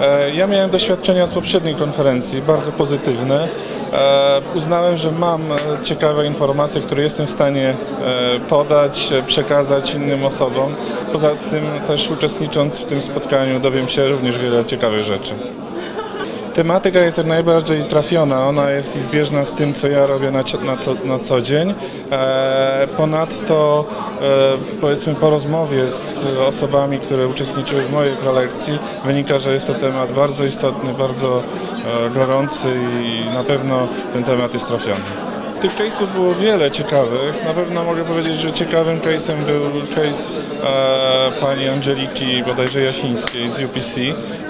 E, Ja miałem doświadczenia z poprzedniej konferencji, bardzo pozytywne. E, Uznałem, że mam e, ciekawe informacje, które jestem w stanie podać, przekazać innym osobom. Poza tym też uczestnicząc w tym spotkaniu dowiem się również wiele ciekawych rzeczy. Tematyka jest jak najbardziej trafiona, ona jest zbieżna z tym, co ja robię na, na, co, na co dzień. E, ponadto, e, powiedzmy, po rozmowie z osobami, które uczestniczyły w mojej prelekcji, wynika, że jest to temat bardzo istotny, bardzo e, gorący i na pewno ten temat jest trafiony. Tych case'ów było wiele ciekawych. Na pewno mogę powiedzieć, że ciekawym case'em był case e, pani Angeliki bodajże Jasińskiej z UPC,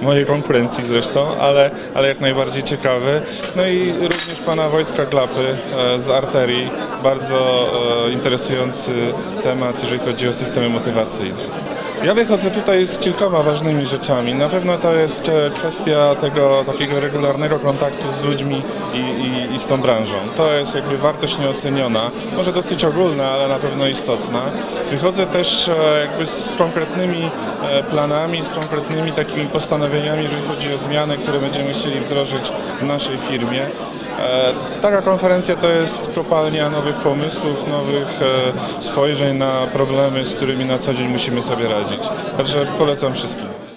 mojej konkurencji zresztą, ale, ale jak najbardziej ciekawy. No i również pana Wojtka Glapy e, z Arterii. Bardzo e, interesujący temat, jeżeli chodzi o systemy motywacyjne. Ja wychodzę tutaj z kilkoma ważnymi rzeczami. Na pewno to jest e, kwestia tego takiego regularnego kontaktu z ludźmi i, i, i z tą branżą. To jest jakby wartość nieoceniona, może dosyć ogólna, ale na pewno istotna. Wychodzę też e, jakby z konkretnymi e, planami, z konkretnymi takimi postanowieniami, jeżeli chodzi o zmiany, które będziemy chcieli wdrożyć w naszej firmie. E, Taka konferencja to jest kopalnia nowych pomysłów, nowych e, spojrzeń na problemy, z którymi na co dzień musimy sobie radzić. Także polecam wszystkim.